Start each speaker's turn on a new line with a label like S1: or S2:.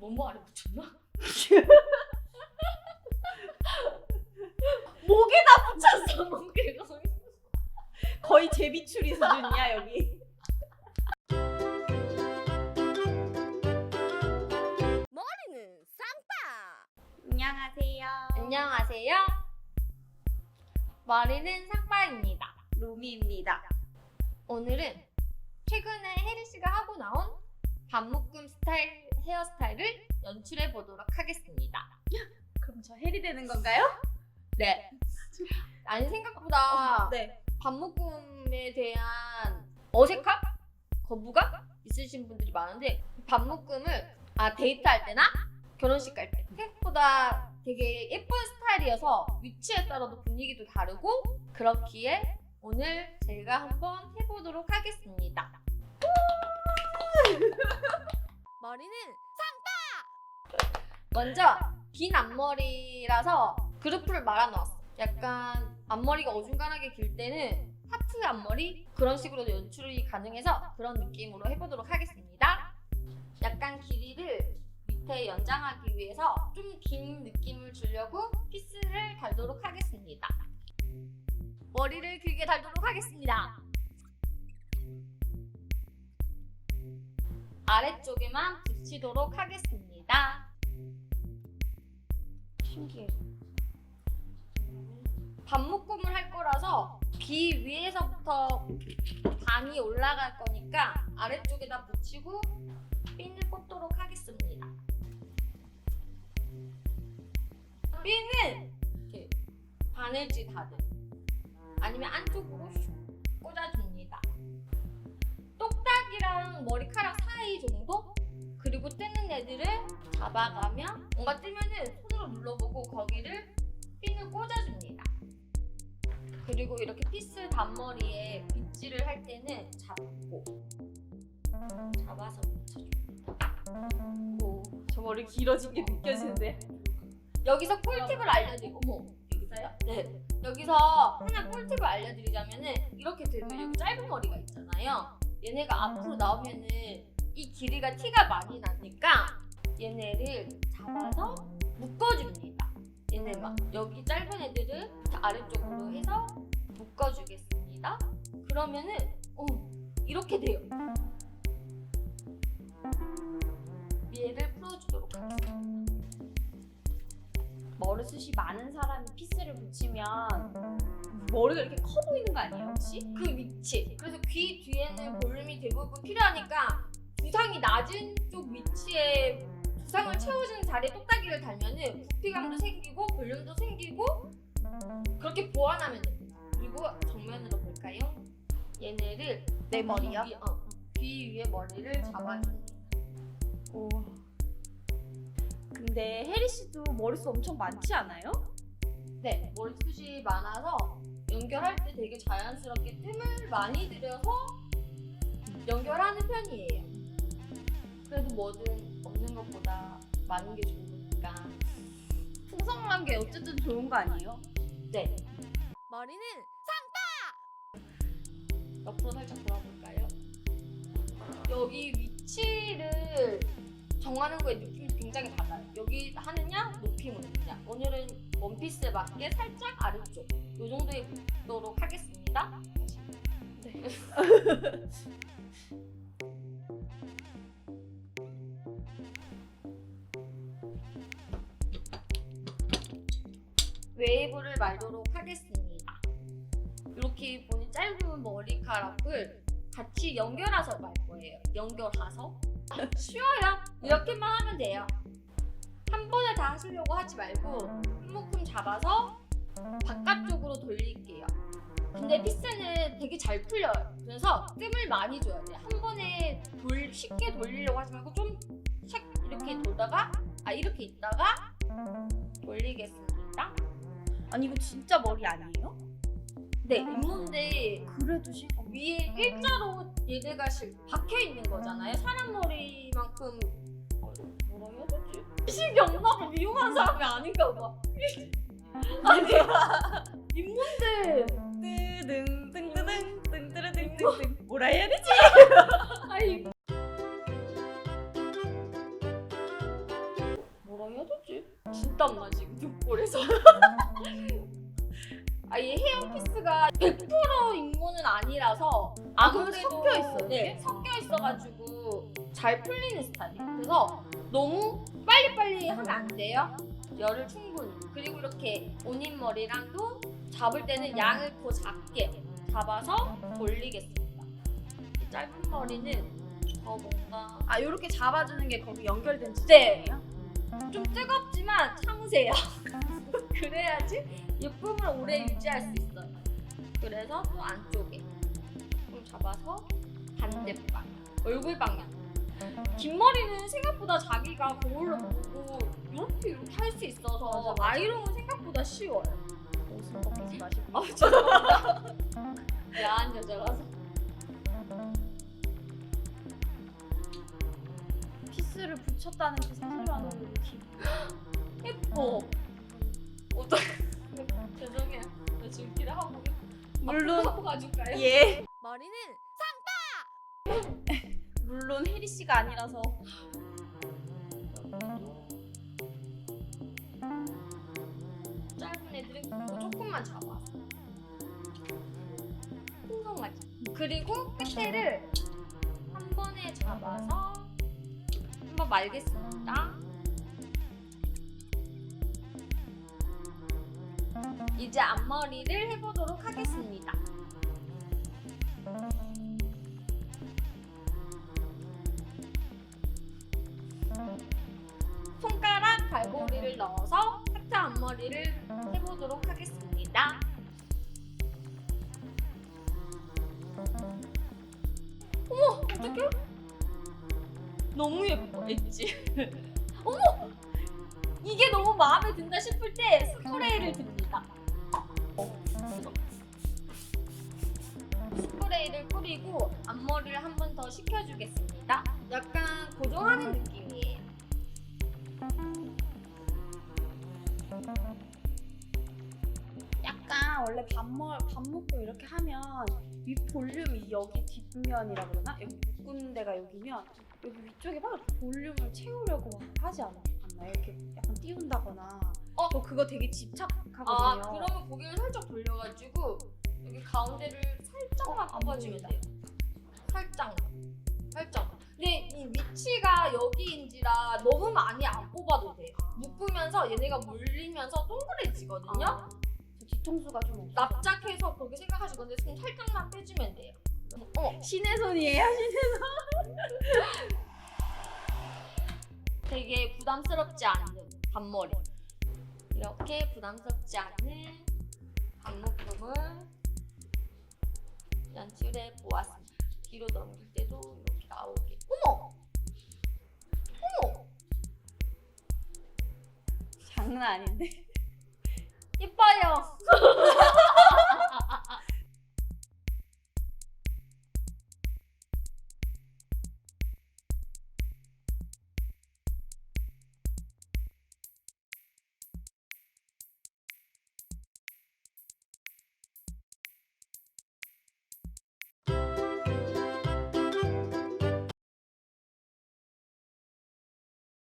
S1: 뭐뭐 아래 붙였나? 목에다 붙였어 목에 거의.
S2: 거의 제비추리 수준이야 여기.
S3: 머리는 쌍빠.
S2: 안녕하세요.
S1: 안녕하세요. 머리는 삭발입니다.
S2: 루미입니다.
S1: 오늘은 최근에 혜리 씨가 하고 나온 반묶음 스타일 헤어스타일을 연출해 보도록 하겠습니다.
S2: 그럼 저 헬이 되는 건가요?
S1: 네. 아니 생각보다
S2: 네.
S1: 반묶음에 대한 어색함? 거부감? 있으신 분들이 많은데 반묶음을 아 데이트할 때나 결혼식 갈 때 생각보다 되게 예쁜 스타일이어서 위치에 따라도 분위기도 다르고 그렇기에 오늘 제가 한번 해보도록 하겠습니다.
S3: 머리는
S1: 먼저 긴 앞머리라서 그루프를 말아놓았어. 약간 앞머리가 어중간하게 길 때는 하트 앞머리 그런 식으로도 연출이 가능해서 그런 느낌으로 해보도록 하겠습니다. 약간 길이를 밑에 연장하기 위해서 좀 긴 느낌을 주려고 피스를 달도록 하겠습니다. 머리를 길게 달도록 하겠습니다. 아래쪽에만 붙이도록 하겠습니다. 신기해. 반묶음을 할 거라서 귀 위에서부터 반이 올라갈 거니까 아래쪽에다 붙이고 핀을 꽂도록 하겠습니다. 핀은 이렇게 바늘질 다듬 아니면 안쪽으로 슉 꽂아줍니다. 잡아가면 뭔가 뜨면은 손으로 눌러보고 거기를 핀을 꽂아줍니다. 그리고 이렇게 피스 단머리에 빗질을 할 때는 잡고 잡아서 붙여줍니다. 오,
S2: 저 머리 길어진 게 느껴지는데.
S1: 여기서 꿀팁을 알려드리. 어머 여기서요? 네. 여기서 하나 꿀팁을 알려드리자면은 이렇게 되면 여기 짧은 머리가 있잖아요. 얘네가 앞으로 나오면은 이 길이가 티가 많이 나니까 얘네를 잡아서 묶어줍니다. 얘네만 여기 짧은 애들을 아래쪽으로 해서 묶어주겠습니다. 그러면은 어 이렇게 돼요. 얘를 풀어주도록 하겠습니다.
S2: 머리숱이 많은 사람이 피스를 붙이면 머리가 이렇게 커 보이는 거 아니에요 혹시?
S1: 그 위치. 그래서 귀 뒤에는 볼륨이 대부분 필요하니까 두상이 낮은 쪽 위치에 두상을 채워주는 자리에 똑딱이를 달면은 부피감도 생기고 볼륨도 생기고 그렇게 보완하면 됩니다. 그리고 정면으로 볼까요? 얘네를
S2: 내 머리요?
S1: 귀, 어, 귀 위에 머리를 잡아줍니다.
S2: 오. 근데 혜리 씨도 머리숱 엄청 많지 않아요?
S1: 네, 머리숱이 많아서 연결할 때 되게 자연스럽게 뜸을 많이 들여서 연결하는 편이에요. 그래도 뭐든 없는 것보다 많은 게 좋으니까.
S2: 풍성한 게 어쨌든 좋은 거 아니에요?
S1: 네,
S3: 머리는
S1: 옆으로 살짝 돌아볼까요? 여기 위치를 정하는 거에 느낌이 굉장히 달라요. 여기 하느냐, 높이 묻느냐. 오늘은 원피스에 맞게 살짝 아래쪽. 이 정도에 붙도록 하겠습니다. 네. 웨이브를 말도록 하겠습니다. 이렇게 보니 짧은 머리카락을 같이 연결해서 말 거예요. 연결해서 쉬워요. 이렇게만 하면 돼요. 한 번에 다 하시려고 하지 말고 한 묶음 잡아서 바깥쪽으로 돌릴게요. 근데 피스는 되게 잘 풀려요. 그래서 뜸을 많이 줘야 돼요. 한 번에 돌, 쉽게 돌리려고 하지 말고 좀샥 이렇게 돌다가 아 이렇게 있다가 돌리겠습니다.
S2: 아니 이거 진짜 머리 아니에요?
S1: 네, 잇몸인데
S2: 그래도 시
S1: 위에 일자로 얘네가 실, 박혀 있는 거잖아요. 사람 머리만큼 어, 뭐라 해야 되지? 식이 봐. 미용한 사람이 아닌가 봐. 아니 잇몸인데
S2: 뜨등 뜬뜨등 뜬뜨르등 뜬뜬 뭐라 해야 되지?
S1: 있어가지고 잘 풀리는 스타일이에요. 그래서 너무 빨리빨리 하면 안 돼요. 열을 충분히. 그리고 이렇게 온인 머리랑도 잡을 때는 양을 더 작게 잡아서 돌리겠습니다. 이 짧은 머리는 더 뭔가
S2: 아 이렇게 잡아주는 게 거기 연결된
S1: 네.
S2: 지점이에요?
S1: 좀 뜨겁지만 참으세요. 그래야지 예쁨을 오래 유지할 수 있어요. 그래서 또 안쪽에 좀 잡아서 반대방 얼굴 방향. 긴 머리는 생각보다 자기가 거울로 보고 이렇게 이렇게 할 수 있어서. 아이롱은 생각보다 쉬워요.
S2: 옷은 벗기지 마시고.
S1: 아 죄송합니다. 야한 여자라서.
S2: 피스를 붙였다는 그 사실만으로도 기분.
S1: 예뻐. 어떡? 죄송해요. 나 지금 길에 하고
S2: 물론
S1: 하고 가줄까요?
S2: 예.
S3: 머리는
S2: 물론 혜리 씨가 아니라서
S1: 짧은 애들은 그거 조금만 잡아. 풍성하지. 그리고 끝에를 한 번에 잡아서 한 번 말겠습니다. 이제 앞머리를 해보도록 하겠습니다. 갈고리를 넣어서 하트 앞머리를 해보도록 하겠습니다. 어머, 어떡해? 너무 예뻐, 엣지. 어머! 이게 너무 마음에 든다 싶을 때 스프레이를 듭니다. 스프레이를 뿌리고 앞머리를 한 번 더 식혀주겠습니다. 약간 고정하는 느낌
S2: 원래 밥, 먹, 밥 먹고 이렇게 하면 윗 볼륨이 여기 뒷면이라 그러나 여기 묶은 데가 여기면 여기 위쪽에 막 볼륨을 채우려고 막 하지 않아, 않나요? 이렇게 약간 띄운다거나
S1: 어?
S2: 저 그거 되게
S1: 아,
S2: 집착하거든요
S1: 그러면 고개를 살짝 돌려가지고 여기 가운데를 살짝만
S2: 어, 보인다.
S1: 돼요. 살짝, 살짝. 근데 이 위치가 여기인지라 너무 많이 안 뽑아도 돼요. 묶으면서 얘네가 물리면서 동그래지거든요.
S2: 아, 저 뒤통수가 좀
S1: 납작해서 그렇게 생각하실 건데 손 살짝만 빼주면 돼요. 어,
S2: 신의 손이에요 신의
S1: 되게 부담스럽지 않은 앞머리. 이렇게 부담스럽지 않은 앞묶음을 연출해 보았습니다. 뒤로 넘길 때도 이렇게 나오게. 어머! 어머!
S2: 장난 아닌데
S1: 예뻐요.